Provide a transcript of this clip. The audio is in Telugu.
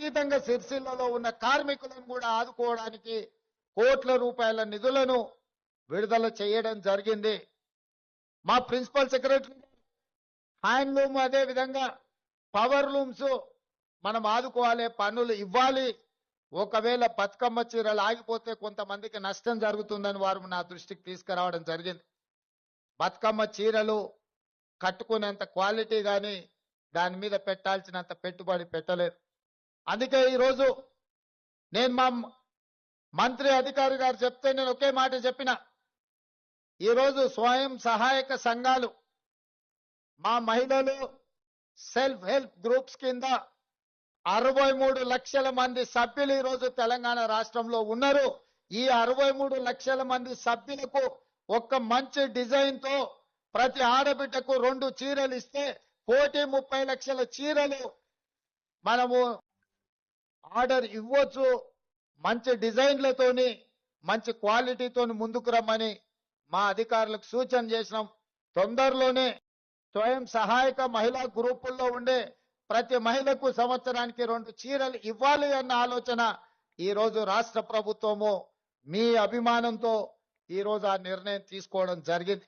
అతీతంగా సిరిసిల్లలో ఉన్న కార్మికులను కూడా ఆదుకోవడానికి కోట్ల రూపాయల నిధులను విడుదల చేయడం జరిగింది. మా ప్రిన్సిపల్ సెక్రటరీ హ్యాండ్లూమ్ అదే విధంగా పవర్ లూమ్స్ మనం ఆదుకోవాలి పన్నులు ఇవ్వాలి. ఒకవేళ బతుకమ్మ చీరలు ఆగిపోతే కొంతమందికి నష్టం జరుగుతుందని వారు నా దృష్టికి తీసుకురావడం జరిగింది. బతుకమ్మ చీరలు కట్టుకునేంత క్వాలిటీ కానీ దాని మీద పెట్టాల్సినంత పెట్టుబడి పెట్టలేదు. అందుకే ఈరోజు నేను మా మంత్రి అధికారి గారు చెప్తే నేను ఒకే మాట చెప్పిన. ఈరోజు స్వయం సహాయక సంఘాలు మా మహిళలు సెల్ఫ్ హెల్ప్ గ్రూప్స్ కింద అరవై మూడు లక్షల మంది సభ్యులు ఈరోజు తెలంగాణ రాష్ట్రంలో ఉన్నారు. ఈ అరవై మూడు లక్షల మంది సభ్యులకు ఒక మంచి డిజైన్తో ప్రతి ఆడబిడ్డకు రెండు చీరలు ఇస్తే కోటి ముప్పై లక్షల చీరలు మనము ఆర్డర్ ఇవ్వచ్చు మంచి డిజైన్లతోని మంచి క్వాలిటీతోని ముందుకు రమ్మని మా అధికారులకు సూచన చేసినాం. తొందరలోనే స్వయం సహాయక మహిళా గ్రూపుల్లో ఉండే ప్రతి మహిళకు సంవత్సరానికి రెండు చీరలు ఇవ్వాలి అన్న ఆలోచన ఈరోజు రాష్ట్ర ప్రభుత్వము మీ అభిమానంతో ఈ రోజు ఆ నిర్ణయం తీసుకోవడం జరిగింది.